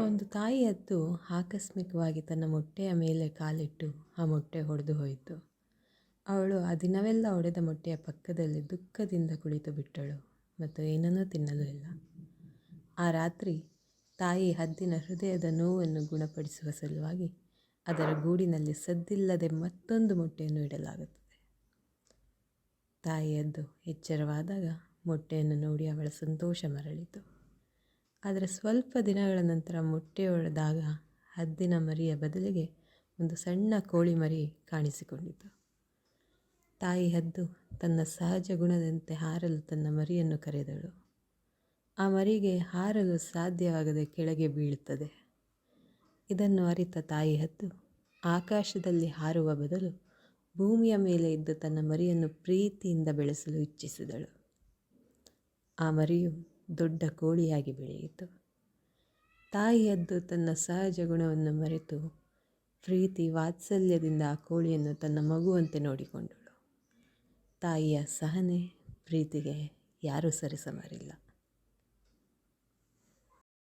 ಒಂದು ತಾಯಿ ಹದ್ದು ಆಕಸ್ಮಿಕವಾಗಿ ತನ್ನ ಮೊಟ್ಟೆಯ ಮೇಲೆ ಕಾಲಿಟ್ಟು ಆ ಮೊಟ್ಟೆ ಹೊಡೆದು ಹೋಯಿತು. ಅವಳು ಆ ದಿನವೆಲ್ಲ ಒಡೆದ ಮೊಟ್ಟೆಯ ಪಕ್ಕದಲ್ಲಿ ದುಃಖದಿಂದ ಕುಳಿತು ಬಿಟ್ಟಳು ಮತ್ತು ಏನನ್ನೂ ತಿನ್ನಲು ಇಲ್ಲ. ಆ ರಾತ್ರಿ ತಾಯಿ ಹದ್ದಿನ ಹೃದಯದ ನೋವನ್ನು ಗುಣಪಡಿಸುವ ಸಲುವಾಗಿ ಅದರ ಗೂಡಿನಲ್ಲಿ ಸದ್ದಿಲ್ಲದೆ ಮತ್ತೊಂದು ಮೊಟ್ಟೆಯನ್ನು ಇಡಲಾಗುತ್ತದೆ. ತಾಯಿ ಹದ್ದು ಎಚ್ಚರವಾದಾಗ ಮೊಟ್ಟೆಯನ್ನು ನೋಡಿ ಅವಳ ಸಂತೋಷ ಮರಳಿತು. ಆದರೆ ಸ್ವಲ್ಪ ದಿನಗಳ ನಂತರ ಮೊಟ್ಟೆಯೊಡೆದಾಗ ಹದ್ದಿನ ಮರಿಯ ಬದಲಿಗೆ ಒಂದು ಸಣ್ಣ ಕೋಳಿ ಮರಿ ಕಾಣಿಸಿಕೊಂಡಿತು. ತಾಯಿ ಹದ್ದು ತನ್ನ ಸಹಜ ಗುಣದಂತೆ ಹಾರಲು ತನ್ನ ಮರಿಯನ್ನು ಕರೆದಳು. ಆ ಮರಿಗೆ ಹಾರಲು ಸಾಧ್ಯವಾಗದೆ ಕೆಳಗೆ ಬೀಳುತ್ತದೆ. ಇದನ್ನು ಅರಿತ ತಾಯಿ ಹದ್ದು ಆಕಾಶದಲ್ಲಿ ಹಾರುವ ಬದಲು ಭೂಮಿಯ ಮೇಲೆ ಇದ್ದು ತನ್ನ ಮರಿಯನ್ನು ಪ್ರೀತಿಯಿಂದ ಬೆಳೆಸಲು ಇಚ್ಛಿಸಿದಳು. ಆ ಮರಿಯು ದೊಡ್ಡ ಕೋಳಿಯಾಗಿ ಬೆಳೆಯಿತು. ತಾಯಿಯದ್ದು ತನ್ನ ಸಹಜ ಗುಣವನ್ನು ಮರೆತು ಪ್ರೀತಿ ವಾತ್ಸಲ್ಯದಿಂದ ಆ ಕೋಳಿಯನ್ನು ತನ್ನ ಮಗುವಂತೆ ನೋಡಿಕೊಂಡಳು. ತಾಯಿಯ ಸಹನೆ ಪ್ರೀತಿಗೆ ಯಾರೂ ಸರಿಸಮಾರಿಲ್ಲ.